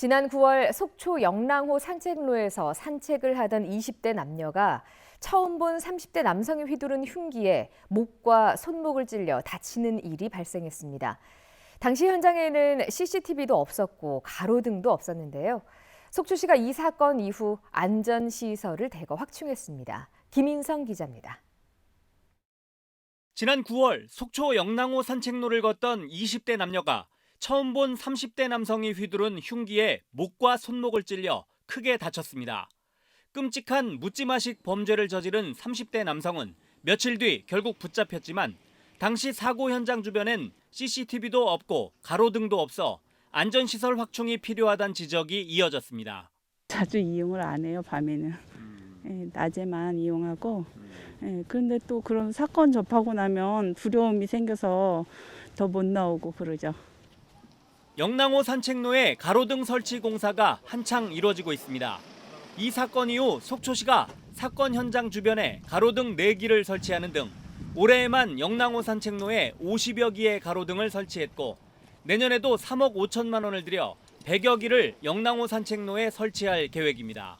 지난 9월 속초 영랑호 산책로에서 산책을 하던 20대 남녀가 처음 본 30대 남성이 휘두른 흉기에 목과 손목을 찔려 다치는 일이 발생했습니다. 당시 현장에는 CCTV도 없었고 가로등도 없었는데요. 속초시가 이 사건 이후 안전시설을 대거 확충했습니다. 김인성 기자입니다. 지난 9월 속초 영랑호 산책로를 걷던 20대 남녀가 처음 본 30대 남성이 휘두른 흉기에 목과 손목을 찔려 크게 다쳤습니다. 끔찍한 묻지마식 범죄를 저지른 30대 남성은 며칠 뒤 결국 붙잡혔지만 당시 사고 현장 주변엔 CCTV도 없고 가로등도 없어 안전시설 확충이 필요하다는 지적이 이어졌습니다. 자주 이용을 안 해요 밤에는 예, 낮에만 이용하고 예, 그런데 또 그런 사건 접하고 나면 두려움이 생겨서 더 못 나오고 그러죠. 영랑호 산책로에 가로등 설치 공사가 한창 이루어지고 있습니다. 이 사건 이후 속초시가 사건 현장 주변에 가로등 4기를 설치하는 등 올해에만 영랑호 산책로에 50여 기의 가로등을 설치했고 내년에도 3억 5천만 원을 들여 100여 기를 영랑호 산책로에 설치할 계획입니다.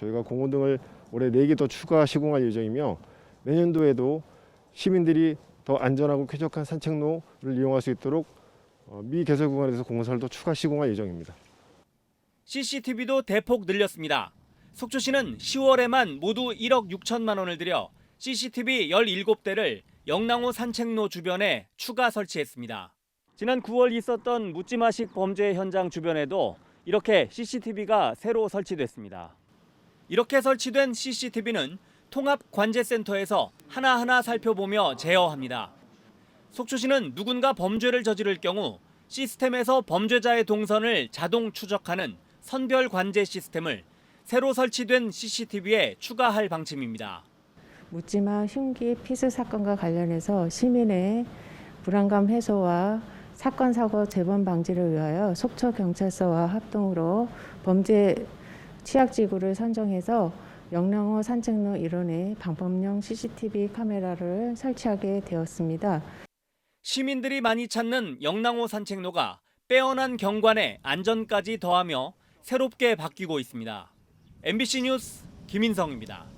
저희가 공원등을 올해 4개 더 추가 시공할 예정이며 내년도에도 시민들이 더 안전하고 쾌적한 산책로를 이용할 수 있도록 어, 미 개설 구간에서 공사를 더 추가 시공할 예정입니다. CCTV도 대폭 늘렸습니다. 속초시는 10월에만 모두 1억 6천만 원을 들여 CCTV 17대를 영랑호 산책로 주변에 추가 설치했습니다. 지난 9월 있었던 묻지마식 범죄 현장 주변에도 이렇게 CCTV가 새로 설치됐습니다. 이렇게 설치된 CCTV는 통합관제센터에서 하나하나 살펴보며 제어합니다. 속초시는 누군가 범죄를 저지를 경우 시스템에서 범죄자의 동선을 자동 추적하는 선별 관제 시스템을 새로 설치된 CCTV에 추가할 방침입니다. 묻지마 흉기 피스 사건과 관련해서 시민의 불안감 해소와 사건 사고 재범 방지를 위하여 속초 경찰서와 합동으로 범죄 취약 지구를 선정해서 영랑호 산책로 일원에 방범용 CCTV 카메라를 설치하게 되었습니다. 시민들이 많이 찾는 영랑호 산책로가 빼어난 경관에 안전까지 더하며 새롭게 바뀌고 있습니다. MBC 뉴스 김인성입니다.